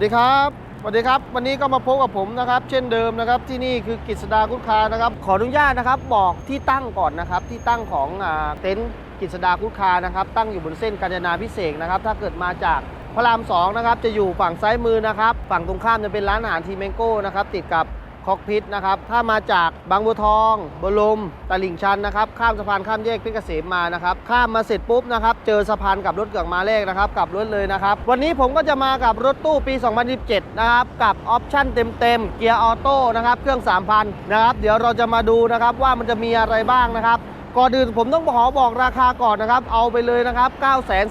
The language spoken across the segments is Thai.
วัสดีครับสวัสดีครับ วันนี้ก็มาพบกับผมนะครับ เช่นเดิมนะครับ ที่นี่คือกฤษดาคุณคานะครับ ขออนุญาตนะครับบอกที่ตั้งก่อนนะครับ ที่ตั้งของอเต็นท์กฤษดาคุณคานะครับ ตั้งอยู่บนเส้นกาญจนาพิเศษนะครับ ถ้าเกิดมาจากพระรามสองนะครับ จะอยู่ฝั่งซ้ายมือนะครับ ฝั่งตรงข้ามจะเป็นร้านอาหารทีเมงโก้นะครับ ติดกับ คอกพิษนะครับ ถ้ามาจากบางบัวทองบรมตลิ่งชันนะครับ ข้ามสะพานข้ามแยกเพชรเกษมมานะครับ ข้ามมาเสร็จปุ๊บนะครับ เจอสะพานกับรถเกือกมาแรกนะครับ กลับรถเลยนะครับ วันนี้ผมก็จะมากับรถตู้ปี 2017 นะครับ กับออปชั่นเต็มๆ เกียร์ออโต้นะครับ เครื่อง 3,000 นะครับ เดี๋ยวเราจะมาดูนะครับว่ามันจะมีอะไรบ้างนะครับก่อนอื่นผมต้องขอบอกราคาก่อนนะครับ เอาไปเลยนะครับ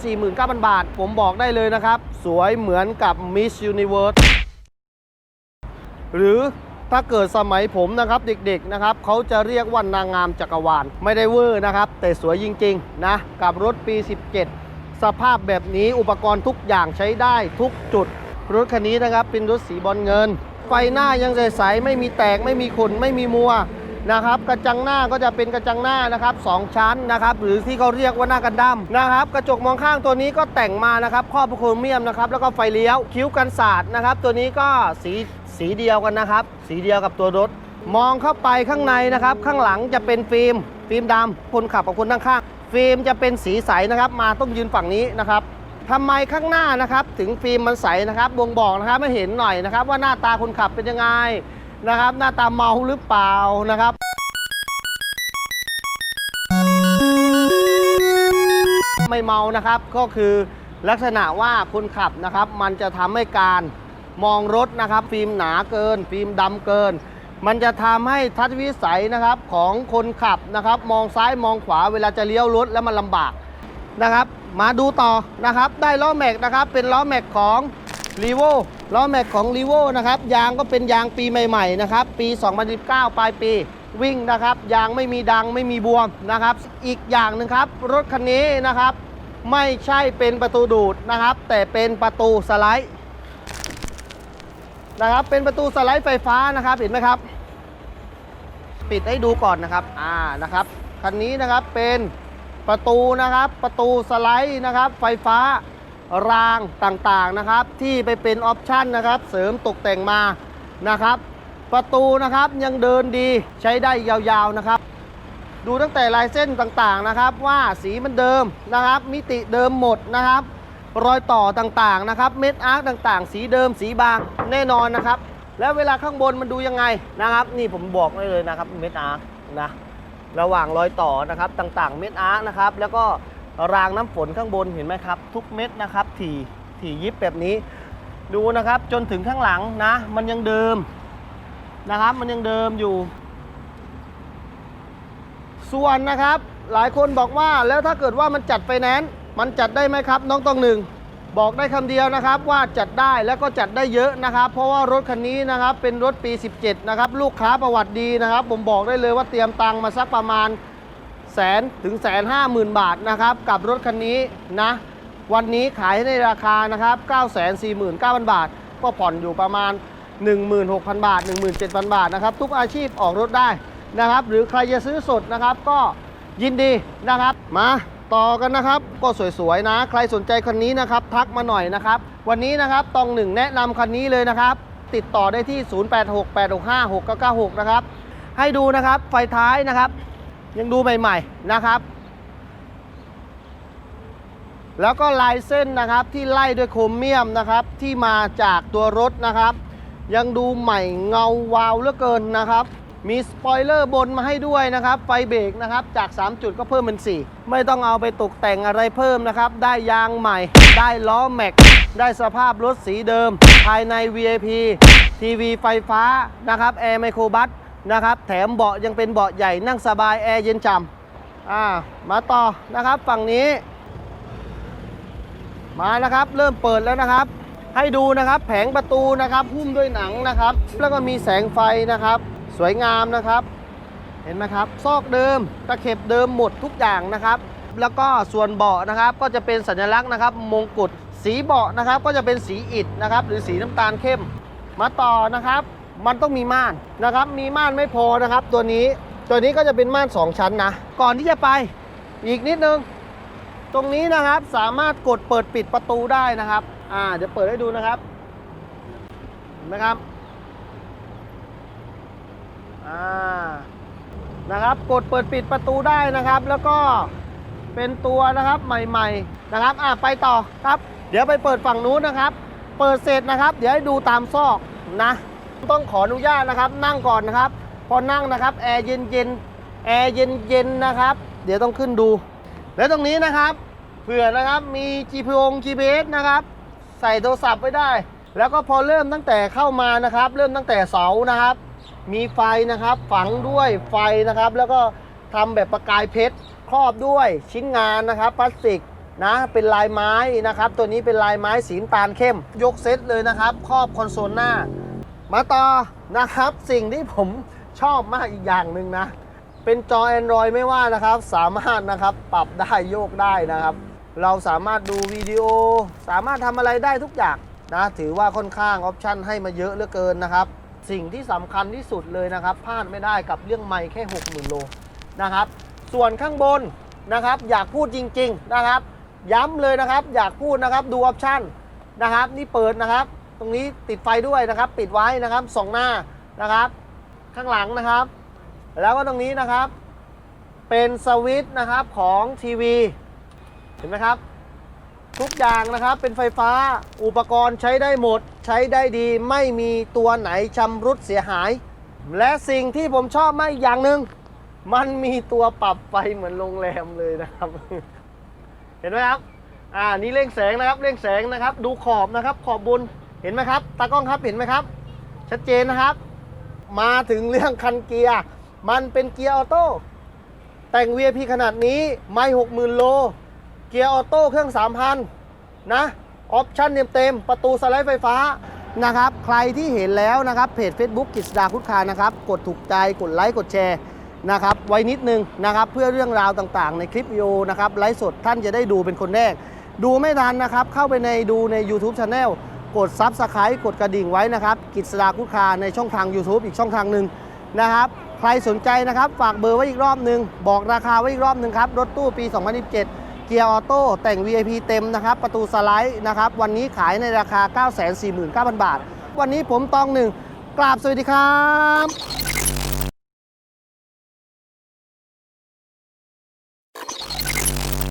949,000 บาท ผมบอกได้เลยนะครับ สวยเหมือนกับ Miss Universe หรือ ถ้าเกิดสมัยผมนะครับเด็กๆนะครับเขาจะเรียกว่านางงามจักรวาลไม่ได้เวอร์นะครับ แต่สวยจริงๆนะกับรถปี 17 สภาพแบบนี้อุปกรณ์ทุกอย่างใช้ได้ทุกจุด รถคันนี้นะครับเป็นรถสีบอลเงิน ไฟหน้ายังใสๆไม่มีแตกไม่มีขุ่นไม่มีมัว นะครับกระจังหน้าก็จะเป็นกระจังหน้านะครับสองชั้นนะครับหรือที่เขาเรียกว่าหน้ากันดั้มนะครับกระจกมองข้างตัวนี้ก็แต่งมานะครับครอบโครเมียมนะครับแล้วก็ไฟเลี้ยวคิ้วกันศาสตร์นะครับตัวนี้ก็สีสีเดียวกันนะครับ สีเดียวกับตัวรถ มองเข้าไปข้างในนะครับ ข้างหลังจะเป็นฟิล์ม ฟิล์มดำคนขับกับคนข้างๆฟิล์มจะเป็นสีใสนะครับ มาต้องยืนฝั่งนี้นะครับทำไมข้างหน้านะครับ ถึงฟิล์มมันใสนะครับบ่งบอกนะครับให้เห็นหน่อยนะครับ ว่าหน้าตาคนขับเป็นยังไง นะครับ หน้าตาเมาหรือเปล่านะครับไม่เมานะครับก็คือลักษณะว่าคนขับนะครับ มันจะทำให้การมองรถนะครับ ฟิล์มหนาเกิน ฟิล์มดำเกิน มันจะทำให้ทัศนวิสัยนะครับของคนขับนะครับ มองซ้ายมองขวาเวลาจะเลี้ยวรถแล้วมันลำบากนะครับ มาดูต่อนะครับ ได้ล้อแม็กนะครับ เป็นล้อแม็กของ รีโวล้อแม็กของรีโวนะครับ ยางก็เป็นยางปีใหม่ๆนะครับ ปี 2019 ปลายปีวิ่งนะครับ ยางไม่มีดังไม่มีบวมนะครับ อีกอย่างหนึ่งครับ รถคันนี้นะครับ ไม่ใช่เป็นประตูดูดนะครับ แต่เป็นประตูสไลด์นะครับ เป็นประตูสไลด์ไฟฟ้านะครับ เห็นไหมครับ ปิดให้ดูก่อนนะครับ อ่านะครับคันนี้นะครับเป็นประตูนะครับ ประตูสไลด์นะครับ ไฟฟ้า รางต่างๆนะครับ ที่ไปเป็นออปชันนะครับ เสริมตกแต่งมานะครับ ประตูนะครับยังเดินดีใช้ได้ยาวๆนะครับ ดูตั้งแต่ลายเส้นต่างๆนะครับ ว่าสีมันเดิมนะครับ มิติเดิมหมดนะครับ รอยต่อต่างๆนะครับ เม็ดอาร์คต่างๆ สีเดิมสีบางแน่นอนนะครับ แล้วเวลาข้างบนมันดูยังไงนะครับ นี่ผมบอกได้เลยนะครับเม็ดอาร์คนะระหว่างรอยต่อนะครับต่างๆ เม็ดอาร์คนะครับ แล้วก็ รางน้ำฝนข้างบนเห็นไหมครับ ทุกเม็ดนะครับ ถี่ถี่ยิบแบบนี้ ดูนะครับจนถึงข้างหลังนะ มันยังเดิมนะครับ มันยังเดิมอยู่ ส่วนนะครับ หลายคนบอกว่าแล้วถ้าเกิดว่ามันจัดไฟแนนซ์มันจัดได้ไหมครับ น้องต้องหนึ่งบอกได้คำเดียวนะครับว่าจัดได้แล้วก็จัดได้เยอะนะครับ เพราะว่ารถคันนี้นะครับเป็นรถปี 17 นะครับ ลูกค้าประวัติดีนะครับ ผมบอกได้เลยว่าเตรียมตังค์มาสักประมาณ แสนถึงแสนห้าหมื่นบาทนะครับ กับรถคันนี้นะ วันนี้ขายในราคานะครับ 9 4 9 0 0 0 บาท ก็ผ่อนอยู่ประมาณ 16,000 บาท 17,000 บาทนะครับ ทุกอาชีพออกรถได้นะครับ หรือใครจะซื้อสดนะครับก็ยินดีนะครับ มาต่อกันนะครับ ก็สวยๆนะ ใครสนใจคันนี้นะครับ ทักมาหน่อยนะครับ วันนี้นะครับตองหนึ่งแนะนำคันนี้เลยนะครับ ติดต่อได้ที่ 0868656996 นะครับ ให้ดูนะครับไฟท้ายนะครับ ยังดูใหม่ๆนะครับ แล้วก็ลายเส้นนะครับที่ไล่ด้วยโครเมียมนะครับ ที่มาจากตัวรถนะครับ ยังดูใหม่เงาวาวเหลือเกินนะครับ มีสปอยเลอร์บนมาให้ด้วยนะครับ ไฟเบรกนะครับจาก 3 จุดก็เพิ่มเป็น 4 ไม่ต้องเอาไปตกแต่งอะไรเพิ่มนะครับ ได้ยางใหม่ ได้ล้อแม็กได้สภาพรถสีเดิม ภายใน VIP ทีวีไฟฟ้านะครับแอร์ไมโครบัส นะครับ แถมเบาะยังเป็นเบาะใหญ่นั่งสบายแอร์เย็นฉ่ำอ่ามาต่อนะครับฝั่งนี้ มานะครับ เริ่มเปิดแล้วนะครับ ให้ดูนะครับแผงประตูนะครับหุ้มด้วยหนังนะครับ แล้วก็มีแสงไฟนะครับ สวยงามนะครับ เห็นไหมครับ ซอกเดิมตะเข็บเดิมหมดทุกอย่างนะครับ แล้วก็ส่วนเบาะนะครับก็จะเป็นสัญลักษณ์นะครับ มงกุฎสีเบาะนะครับก็จะเป็นสีอิฐนะครับ หรือสีน้ำตาลเข้มมาต่อนะครับ มันต้องมีม่านนะครับ มีม่านไม่พอนะครับ ตัวนี้ตัวนี้ก็จะเป็นม่านสองชั้นนะ ก่อนที่จะไปอีกนิดนึง ตรงนี้นะครับสามารถกดเปิดปิดประตูได้นะครับ อ่าเดี๋ยวเปิดให้ดูนะครับเห็นไหมครับอ่านะครับ กดเปิดปิดประตูได้นะครับ แล้วก็เป็นตัวนะครับใหม่ๆนะครับ อะไปต่อครับ เดี๋ยวไปเปิดฝั่งนู้นนะครับ เปิดเสร็จนะครับ เดี๋ยวให้ดูตามซอกนะ ต้องขออนุญาตนะครับนั่งก่อนนะครับ พอนั่งนะครับแอร์เย็นๆแอร์เย็นๆนนะครับ เดี๋ยวต้องขึ้นดู แล้วตรงนี้นะครับเผื่อนะครับมี GPS GPS นะครับ ใส่โทรศัพท์ไว้ได้ แล้วก็พอเริ่มตั้งแต่เข้ามานะครับ เริ่มตั้งแต่เสานะครับ มีไฟนะครับฝังด้วยไฟนะครับ แล้วก็ทำแบบประกายเพชรครอบด้วยชิ้นงานนะครับพลาสติกนะเป็นลายไม้นะครับ ตัวนี้เป็นลายไม้สีน้ำตาลเข้ม ยกเซตเลยนะครับ ครอบคอนโซลหน้า มาต่อนะครับสิ่งที่ผมชอบมากอีกอย่างหนึ่งนะ เป็นจอ Android ไม่ว่านะครับ สามารถนะครับปรับได้โยกได้นะครับ เราสามารถดูวิดีโอ สามารถทำอะไรได้ทุกอย่างนะถือว่าค่อนข้างออปชันให้มาเยอะเหลือเกินนะครับ สิ่งที่สำคัญที่สุดเลยนะครับพลาดไม่ได้กับเรื่องไมค์แค่ 60,000 โลนะครับ ส่วนข้างบนนะครับ อยากพูดจริง ๆนะครับ ย้ำเลยนะครับ อยากพูดนะครับดูออปชันนะครับ นี่เปิดนะครับ ตรงนี้ติดไฟด้วยนะครับ ปิดไว้นะครับสองหน้านะครับ ข้างหลังนะครับ แล้วก็ตรงนี้นะครับ เป็นสวิตช์นะครับของทีวี เห็นไหมครับ ทุกอย่างนะครับเป็นไฟฟ้าอุปกรณ์ใช้ได้หมด ใช้ได้ดีไม่มีตัวไหนชำรุดเสียหาย และสิ่งที่ผมชอบมากอย่างหนึ่งมันมีตัวปรับไฟเหมือนโรงแรมเลยนะครับ เห็นไหมครับ อ่า นี่เร่งแสงนะครับ เร่งแสงนะครับ ดูขอบนะครับ ขอบบน เห็นไหมครับ ตากล้องครับ เห็นไหมครับ ชัดเจนนะครับ มาถึงเรื่องคันเกียร์ มันเป็นเกียร์ออโต้ แต่ง VIP ขนาดนี้ ไม่หกหมื่นโล เกียร์ออโต้เครื่อง 3,000 นะ ออปชั่นเต็มๆ ประตูสไลด์ไฟฟ้า นะครับ ใครที่เห็นแล้วนะครับ เพจ Facebook กิษดาคุดคานะครับ กดถูกใจ กดไลค์ กดแชร์นะครับ ไว้นิดนึงนะครับ เพื่อเรื่องราวต่างๆ ในคลิปวิดีโอนะครับ ไลฟ์สดท่านจะได้ดูเป็นคนแรก ดูไม่ทันนะครับ เข้าไปในดูใน YouTube Channel กด s u b สไครต์กดกระดิ่งไว้นะครับกิจสดาคุคาในช่องทาง YouTube อีกช่องทางหนึ่งนะครับ ใครสนใจนะครับ ฝากเบอร์ไว้อีกรอบหนึ่งบอกราคาไว้อีกรอบหนึ่งครับ รถตู้ปี 2017เกียร์ออโต้แต่ง VIP เต็มนะครับ ประตูสไลด์นะครับ วันนี้ขายในราคา 949,000 บาท วันนี้ผมตองหนึ่งกราบสวัสดีครับ